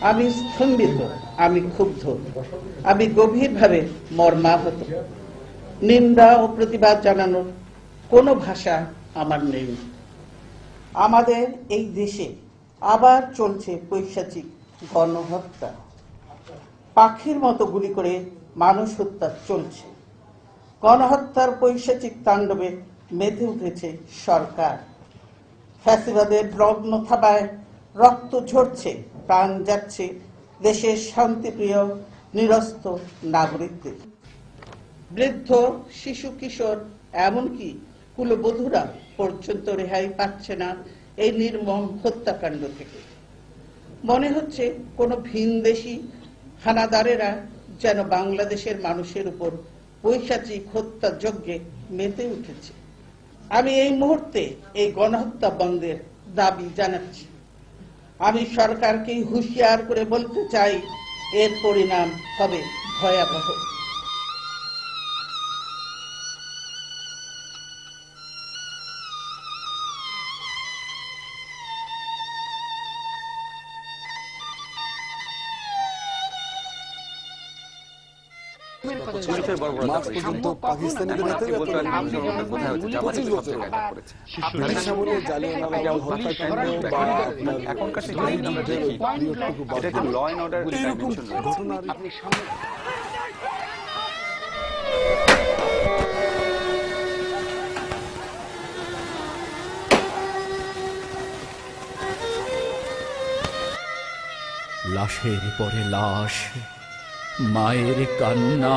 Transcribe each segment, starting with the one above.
আমি স্তম্ভিত, আমি ক্ষুব্ধ, আমি গভীরভাবে মর্মাহত। নিন্দা ও প্রতিবাদ জানানোর কোনো ভাষা আমার নেই। আমাদের এই দেশে আবার চলছে পৈশাচিক গণহত্যা। পাখির মতো গুলি করে মানুষ হত্যা চলছে। গণহত্যার পৈশাচিক তাণ্ডবে মেতে উঠেছে সরকার। ফ্যাসিবাদের লগ্ন থাবায় রক্ত ঝরছে, প্রাণ যাচ্ছে দেশের শান্তিপ্রিয়, নিরস্ত নাগরিকদের। বৃদ্ধ, শিশু, কিশোর, এমনকি কুলবধূরা পর্যন্ত রেহাই পাচ্ছে না এই নির্মম হত্যাকাণ্ড থেকে। মনে হচ্ছে কোনো ভিনদেশি হানাদারেরা যেন বাংলাদেশের মানুষের উপর পৈশাচিক হত্যা যজ্ঞে মেতে উঠেছে। আমি এই মুহূর্তে এই গণহত্যা বন্ধের দাবি জানাচ্ছি। আমি সরকারকে হুঁশিয়ার করে বলতে চাই এর পরিণাম হবে ভয়াবহ। মার্চ পর্যন্ত পাকিস্তানিদের হাতে পঁচিশ বছর ব্রিটিশ আমলে হত্যাকাণ্ড বা এখনকার লাশের পরে লাশ। মায়ের কান্না,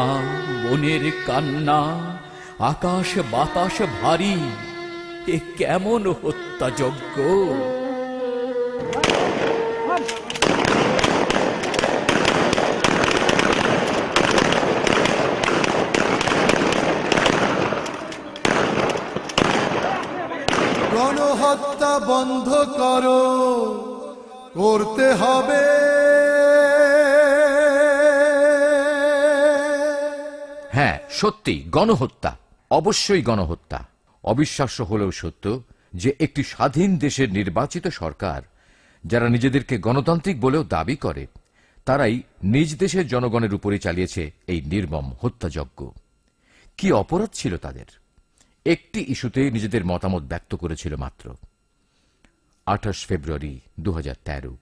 বোনের কান্না, আকাশ বাতাস ভারী, এ কেমন হত্যাযজ্ঞ? গণহত্যা বন্ধ করো, করতে হবে হ্যাঁ সত্যি, গণহত্যা, অবশ্যই গণহত্যা। অবিশ্বাস্য হলেও সত্য যে একটি স্বাধীন দেশের নির্বাচিত সরকার, যারা নিজেদেরকে গণতান্ত্রিক বলেও দাবি করে, তারাই নিজ দেশের জনগণের উপরে চালিয়েছে এই নির্মম হত্যাযজ্ঞ। কি অপরাধ ছিল তাদের? একটি ইস্যুতে নিজেদের মতামত ব্যক্ত করেছিল মাত্র। আঠাশ ফেব্রুয়ারি দু হাজার তেরো।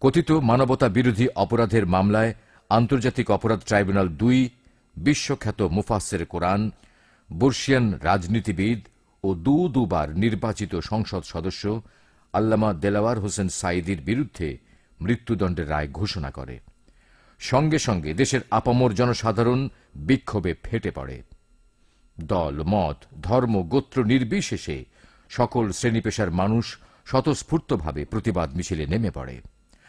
কথিত মানবতা বিরোধী অপরাধের মামলায় আন্তর্জাতিক অপরাধ ট্রাইব্যুনাল দুই বিশ্বখ্যাত মুফাসের কোরআন বর্ষিয়ান রাজনীতিবিদ ও দু দুবার নির্বাচিত সংসদ সদস্য আল্লামা দেলাওয়ার হোসেন সাইদির বিরুদ্ধে মৃত্যুদণ্ডের রায় ঘোষণা করে। সঙ্গে সঙ্গে দেশের আপামর জনসাধারণ বিক্ষোভে ফেটে পড়ে। দল, মত, ধর্ম, গোত্র নির্বিশেষে সকল শ্রেণি পেশার মানুষ স্বতঃস্ফূর্তভাবে প্রতিবাদ মিছিলে নেমে পড়ে।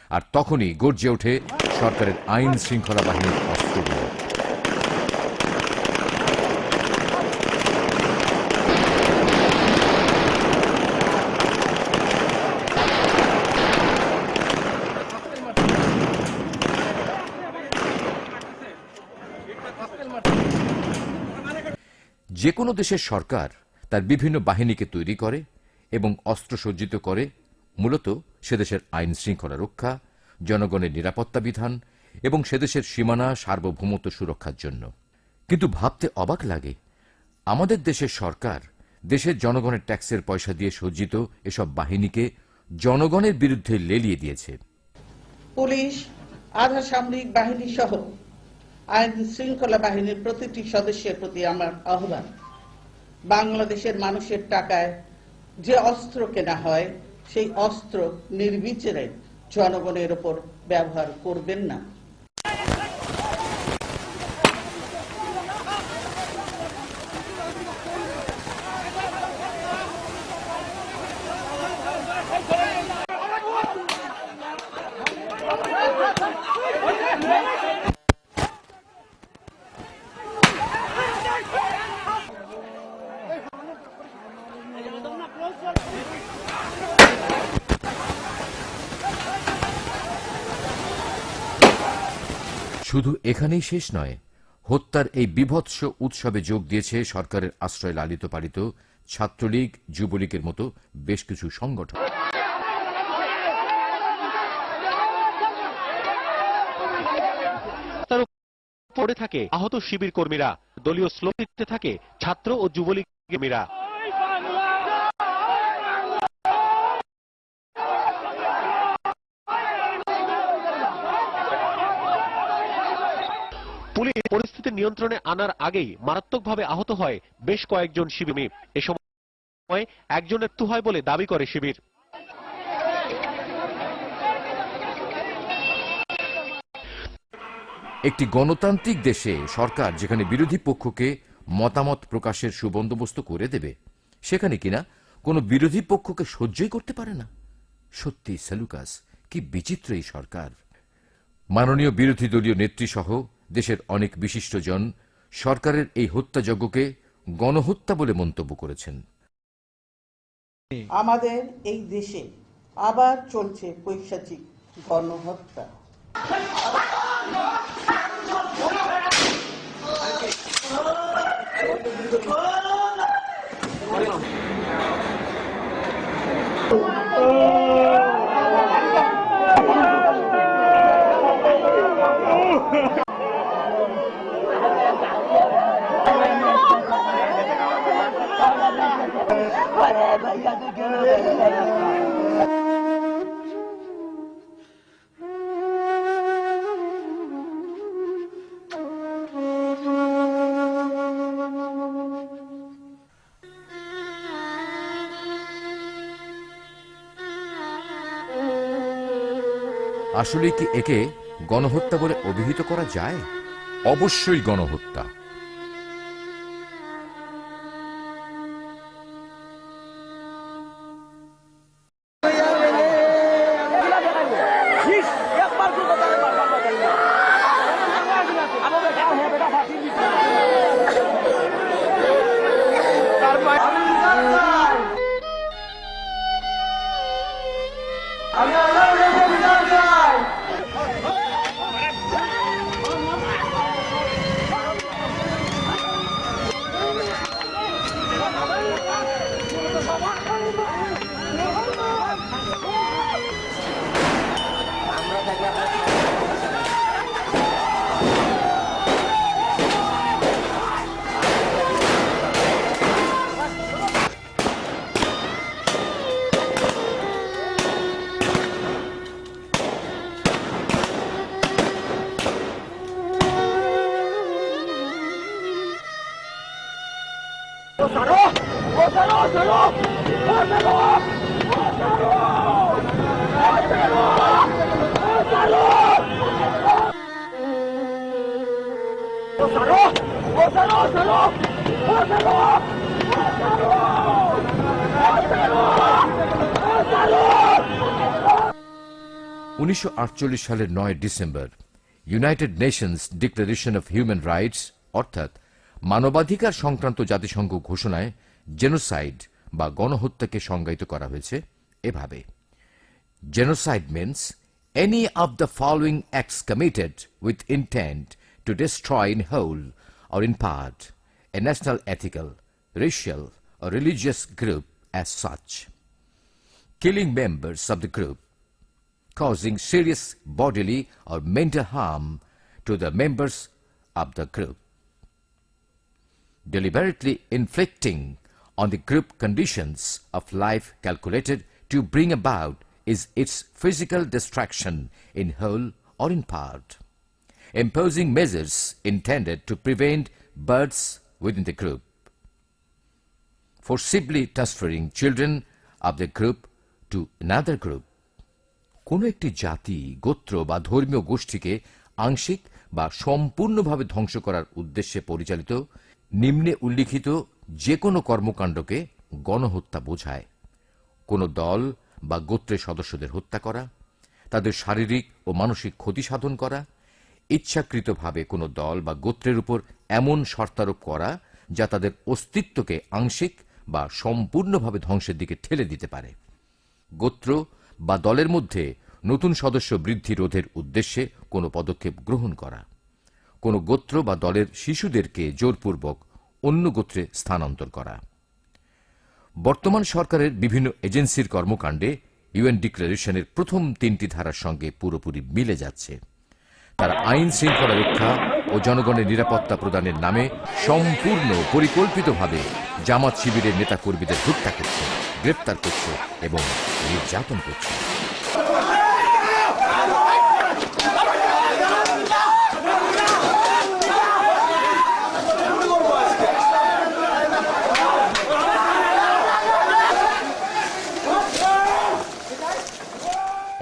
আর তখনই গর্জে ওঠে সরকারের আইন শৃঙ্খলা বাহিনীর অস্ত্রগুলো যে কোনো দেশের সরকার তার বিভিন্ন বাহিনীকে তৈরি করে এবং অস্ত্রসজ্জিত করে, মূলত সে দেশের আইন শৃঙ্খলা রক্ষা, জনগণের নিরাপত্তা বিধান এবং সে দেশের সীমানা, সার্বভৌমত্ব সুরক্ষার জন্য। কিন্তু ভাবতে অবাক লাগে, আমাদের দেশের সরকার দেশের জনগণের ট্যাক্সের পয়সা দিয়ে সজ্জিত এসব বাহিনীকে জনগণের বিরুদ্ধে লেলিয়ে দিয়েছে। পুলিশ, আধা সামরিক বাহিনী সহ আইন শৃঙ্খলা বাহিনীর প্রতিটি সদস্যের প্রতি আমার আহ্বান। বাংলাদেশের মানুষের টাকায় যে অস্ত্র কেনা হয়, সেই অস্ত্র নির্বিচারে জনগণের ওপর ব্যবহার করবেন না। শুধু এখানেই শেষ নয়, হত্যার এই বিভৎস উৎসবে যোগ দিয়েছে সরকারের আশ্রয় লালিত পালিত ছাত্রলীগ, যুবলীগের মতো বেশ কিছু সংগঠন। পড়ে থাকে, আহত শিবির কর্মীরা, দলীয় স্লোপিতে থাকে, ছাত্র ও যুবলীগ কর্মীরা পরিস্থিতি নিয়ন্ত্রণে আনার আগেই মারাত্মকভাবে আহত হয় বেশ কয়েকজন শিবির। এ সময় একজনের মৃত্যু হয় বলে দাবি করে শিবির। একটি গণতান্ত্রিক দেশে সরকার যেখানে বিরোধী পক্ষকে মতামত প্রকাশের সুবন্দোবস্ত করে দেবে, সেখানে কিনা কোনো বিরোধী পক্ষকে সহ্যই করতে পারে না? সত্যি, সেলুকাস, কি বিচিত্র এই সরকার। মাননীয় বিরোধী দলীয় নেত্রী সহ দেশের অনেক বিশিষ্টজন সরকারের এই হত্যাযজ্ঞকে গণহত্যা বলে মন্তব্য করেছেন। আমাদের এই দেশে আবার চলছে পৈশাচিক গণহত্যা। আসলে কি একে গণহত্যা বলে অভিহিত করা যায়? অবশ্যই গণহত্যা। উনিশশো আটচল্লিশ সালের নয় December, United Nations Declaration of Human Rights, অর্থাৎ মানবাধিকার সংক্রান্ত জাতিসংঘ ঘোষণায় জেনোসাইড বা গণহত্যাকে সংজ্ঞায়িত করা হয়েছে এভাবে। Genocide means any of the following acts committed with intent to destroy in whole or in part a national ethical, racial, or religious group as such. Killing members of the group, causing serious bodily or mental harm to the members of the group, deliberately inflicting on the group conditions of life calculated to bring about is its physical destruction in whole or in part, imposing measures intended to prevent births within the group, forcibly transferring children of the group to another group, কোনো একটি জাতি গোত্র বা ধর্মীয় গোষ্ঠীকে আংশিক বা সম্পূর্ণভাবে ধ্বংস করার উদ্দেশ্যে পরিচালিত নিম্নে উল্লিখিত যে কোনো কর্মকাণ্ডকে গণহত্যা বোঝায়। কোনো দল বা গোত্রের সদস্যদের হত্যা করা তাদের শারীরিক ও মানসিক ক্ষতি সাধন করা ইচ্ছাকৃতভাবে কোনো দল বা গোত্রের উপর এমন শর্তারোপ করা যা তাদের অস্তিত্বকে আংশিক বা সম্পূর্ণভাবে ধ্বংসের দিকে ঠেলে দিতে পারে। গোত্র বা দলের মধ্যে নতুন সদস্য বৃদ্ধি রোধের উদ্দেশ্যে কোনো পদক্ষেপ গ্রহণ করা। কোনো গোত্র বা দলের শিশুদেরকে জোরপূর্বক অন্য গোত্রে স্থানান্তর করা। বর্তমান সরকারের বিভিন্ন এজেন্সির কর্মকাণ্ডে ইউএন ডিক্লারেশনের প্রথম তিনটি ধারার সঙ্গে পুরোপুরি মিলে যাচ্ছে। তারা আইন শৃঙ্খলা রক্ষা ও জনগণের নিরাপত্তা প্রদানের নামে সম্পূর্ণ পরিকল্পিতভাবে জামাত শিবিরের নেতা কর্মীদের হত্যা করছে, গ্রেপ্তার করছে এবং নির্যাতন করছে।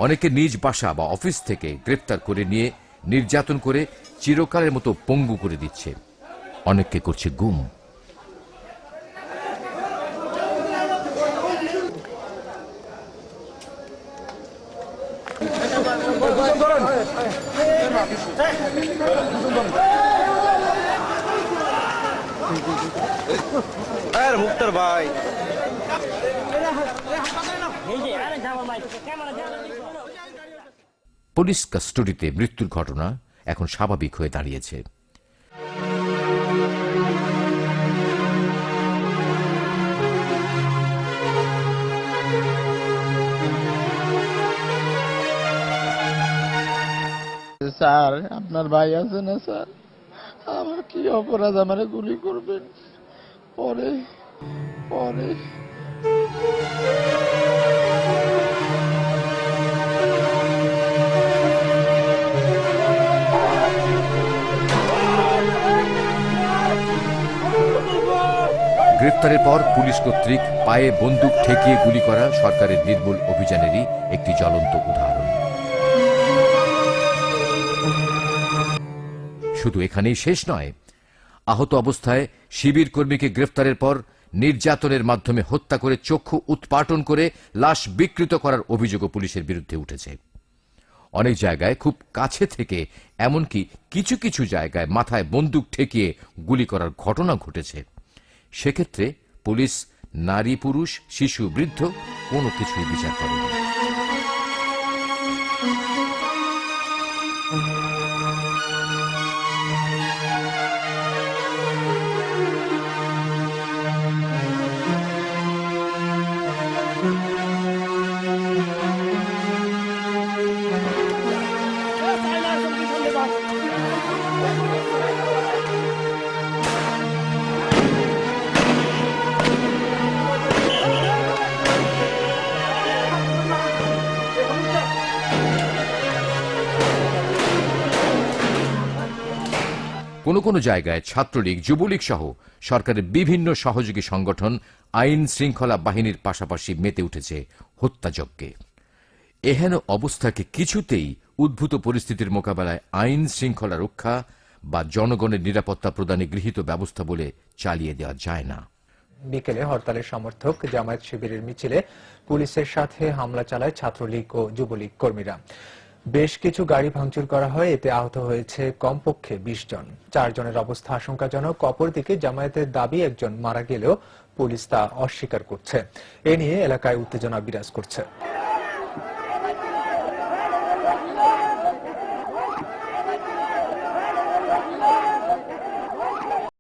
অনেকে নিজ বাসা বা অফিস থেকে গ্রেপ্তার করে নিয়ে নির্যাতন করে চিরকালের মতো পঙ্গু করে দিচ্ছে। অনেককে করছে গুম। আরে মুক্তার ভাই। পুলিশ কাস্টডিতে মৃত্যুর ঘটনা এখন স্বাভাবিক হয়ে দাঁড়িয়েছে। স্যার, আপনার ভাই আছে না, স্যার? আমার কি অপরাধ? আমারে গুলি করবেন? পরে পরে। গ্রেপ্তারের পর পুলিশ কর্তৃক পায়ে বন্দুক ঠেকিয়ে গুলি করা সরকারের নির্মূল অভিযানেরই একটি জ্বলন্ত উদাহরণ। শুধু এখানেই শেষ নয়, আহত অবস্থায় শিবির কর্মীকে গ্রেফতারের পর নির্যাতনের মাধ্যমে হত্যা করে চক্ষু উৎপাটন করে লাশ বিকৃত করার অভিযোগও পুলিশের বিরুদ্ধে উঠেছে। অনেক জায়গায় খুব কাছে থেকে এমনকি কিছু কিছু জায়গায় মাথায় বন্দুক ঠেকিয়ে গুলি করার ঘটনা ঘটেছে। সেক্ষেত্রে পুলিশ নারী পুরুষ শিশু বৃদ্ধ কোনো কিছুই বিচার করেনি। কোনো কোনো জায়গায় ছাত্রলীগ, যুবলীগ সহ সরকারের বিভিন্ন সহযোগী সংগঠন আইন শৃঙ্খলা বাহিনীর পাশাপাশি মেতে উঠেছে হত্যাযজ্ঞে। এহেন অবস্থাকে কিছুতেই উদ্ভূত পরিস্থিতির মোকাবেলায় আইন শৃঙ্খলা রক্ষা বা জনগণের নিরাপত্তা প্রদানে গৃহীত ব্যবস্থা বলে চালিয়ে দেওয়া যায় না। বিকেলে হরতালের সমর্থক জামায়াত শিবিরের মিছিলে পুলিশের সাথে হামলা চালায় ছাত্রলীগ ও যুবলীগ কর্মীরা। বেশ কিছু গাড়ি ভাঙচুর করা হয়, এতে আহত হয়েছে কমপক্ষে বিশ জন। চারজনের অবস্থা আশঙ্কাজনক। অপরদিকে জামায়াতের দাবি, একজন মারা গেলেও পুলিশ তা অস্বীকার করছে। এ নিয়ে এলাকায় উত্তেজনা বিরাজ করছে।